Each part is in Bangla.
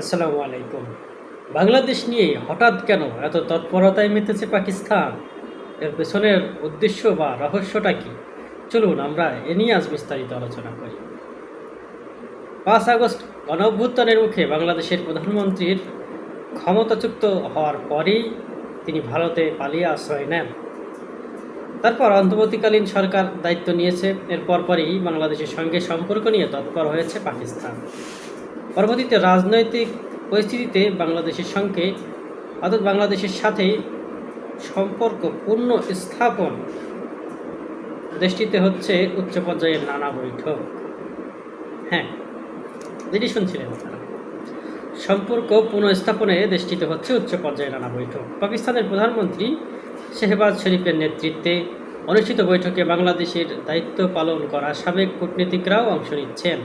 আসসালামু আলাইকুম। বাংলাদেশ নিয়ে হঠাৎ কেন এত তৎপরতায় মেতেছে পাকিস্তান? এর পেছনের উদ্দেশ্য বা রহস্যটা কি? চলুন আমরা এ নিয়ে আজ বিস্তারিত আলোচনা করি। পাঁচ আগস্ট গণঅভ্যুত্থানের মুখে বাংলাদেশের প্রধানমন্ত্রীর ক্ষমতাচ্যুত হওয়ার পরেই তিনি ভারতে পালিয়ে আশ্রয় নেন। তারপর অন্তর্বর্তীকালীন সরকার দায়িত্ব নিয়েছে। এর পরপরই বাংলাদেশের সঙ্গে সম্পর্ক নিয়ে তৎপর হয়েছে পাকিস্তান। পরবর্তীতে রাজনৈতিক পরিস্থিতিতে বাংলাদেশের সঙ্গে, অর্থাৎ বাংলাদেশের সাথে সম্পর্ক পূর্ণ স্থাপন দেশটিতে হচ্ছে উচ্চ পর্যায়ের নানা বৈঠক। হ্যাঁ যেটি শুনছিলেন সম্পর্ক পুনঃস্থাপনে দেশটিতে হচ্ছে উচ্চ পর্যায়ের নানা বৈঠক। পাকিস্তানের প্রধানমন্ত্রী শেহবাজ শরীফের নেতৃত্বে অনুষ্ঠিত বৈঠকে বাংলাদেশের দায়িত্ব পালন করা সাবেক কূটনীতিকরাও অংশ নিচ্ছেন।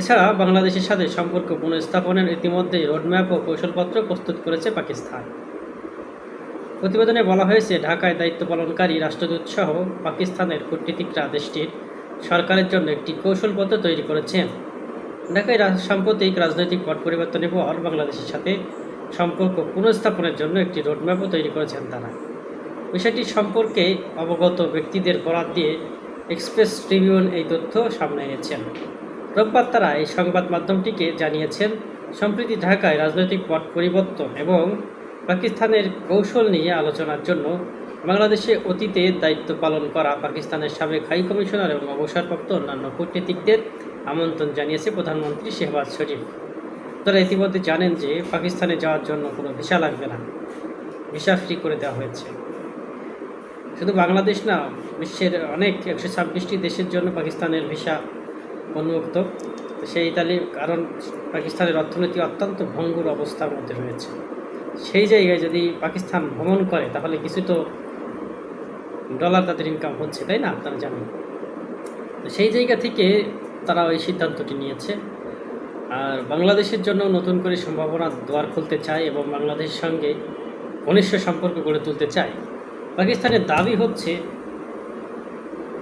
এছাড়া বাংলাদেশের সাথে সম্পর্ক পুনঃস্থাপনের ইতিমধ্যেই রোডম্যাপ ও কৌশলপত্র প্রস্তুত করেছে পাকিস্তান। প্রতিবেদনে বলা হয়েছে, ঢাকায় দায়িত্ব পালনকারী রাষ্ট্রদূত সহ পাকিস্তানের কূটনীতিকরা দেশটির সরকারের জন্য একটি কৌশলপত্র তৈরি করেছেন। ঢাকায় সাম্প্রতিক রাজনৈতিক পট পরিবর্তনের পর বাংলাদেশের সাথে সম্পর্ক পুনঃস্থাপনের জন্য একটি রোডম্যাপও তৈরি করেছেন তারা। বিষয়টি সম্পর্কে অবগত ব্যক্তিদের বরাত দিয়ে এক্সপ্রেস ট্রিবিউন এই তথ্য সামনে এনেছেন। রোববার তারা এই সংবাদ মাধ্যমটিকে জানিয়েছেন, সম্প্রতি ঢাকায় রাজনৈতিক পট পরিবর্তন এবং পাকিস্তানের কৌশল নিয়ে আলোচনার জন্য বাংলাদেশে অতীতে দায়িত্ব পালন করা পাকিস্তানের সাবেক হাই কমিশনার এবং অবসরপ্রাপ্ত অন্যান্য কূটনীতিকদের আমন্ত্রণ জানিয়েছে প্রধানমন্ত্রী শেহবাজ শরীফ। তারা ইতিমধ্যে জানেন যে পাকিস্তানে যাওয়ার জন্য কোনো ভিসা লাগবে না। ভিসা ফ্রি করে দেওয়া হয়েছে। শুধু বাংলাদেশ না, বিশ্বের অনেক একশো ছাব্বিশটি দেশের জন্য পাকিস্তানের ভিসা উন্মুক্ত সেই তালি কারণ পাকিস্তানের অর্থনীতি অত্যন্ত ভঙ্গুর অবস্থার মধ্যে রয়েছে। সেই জায়গায় যদি পাকিস্তান ভ্রমণ করে, তাহলে কিছু তো ডলার তাদের ইনকাম হচ্ছে, তাই না? আপনারা জানেন। তো সেই জায়গা থেকে তারা ওই সিদ্ধান্তটি নিয়েছে। আর বাংলাদেশের জন্য নতুন করে সম্ভাবনা দ্বার খুলতে চায় এবং বাংলাদেশের সঙ্গে ঘনিষ্ঠ সম্পর্ক গড়ে তুলতে চায়। পাকিস্তানের দাবি হচ্ছে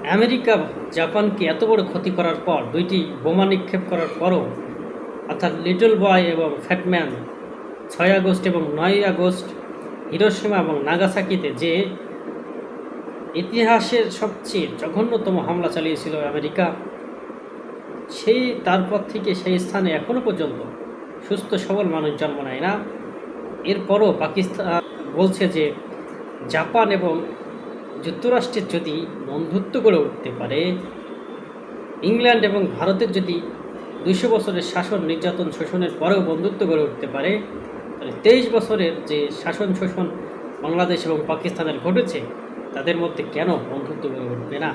আমেরিকা, জাপানকে এত বড় ক্ষতি করার পর দুইটি বোমা নিক্ষেপ করার পরও, অর্থাৎ লিটল বয় এবং ফ্যাটম্যান ছয় আগস্ট এবং নয় আগস্ট হিরোসীমা এবং নাগাসাকিতে যে ইতিহাসের সবচেয়ে জঘন্যতম হামলা চালিয়েছিল আমেরিকা, সেই তারপর থেকে সেই স্থানে এখনও পর্যন্ত সুস্থ সবল মানুষ জন্ম নেয় না। এরপরও পাকিস্তান বলছে যে, জাপান এবং যুক্তরাষ্ট্রের যদি বন্ধুত্ব গড়ে উঠতে পারে, ইংল্যান্ড এবং ভারতের যদি দুশো বছরের শাসন নির্যাতন শোষণের পরেও বন্ধুত্ব গড়ে উঠতে পারে, তাহলে তেইশ বছরের যে শাসন শোষণ বাংলাদেশ এবং পাকিস্তানের ঘটেছে, তাদের মধ্যে কেন বন্ধুত্ব গড়ে উঠবে না?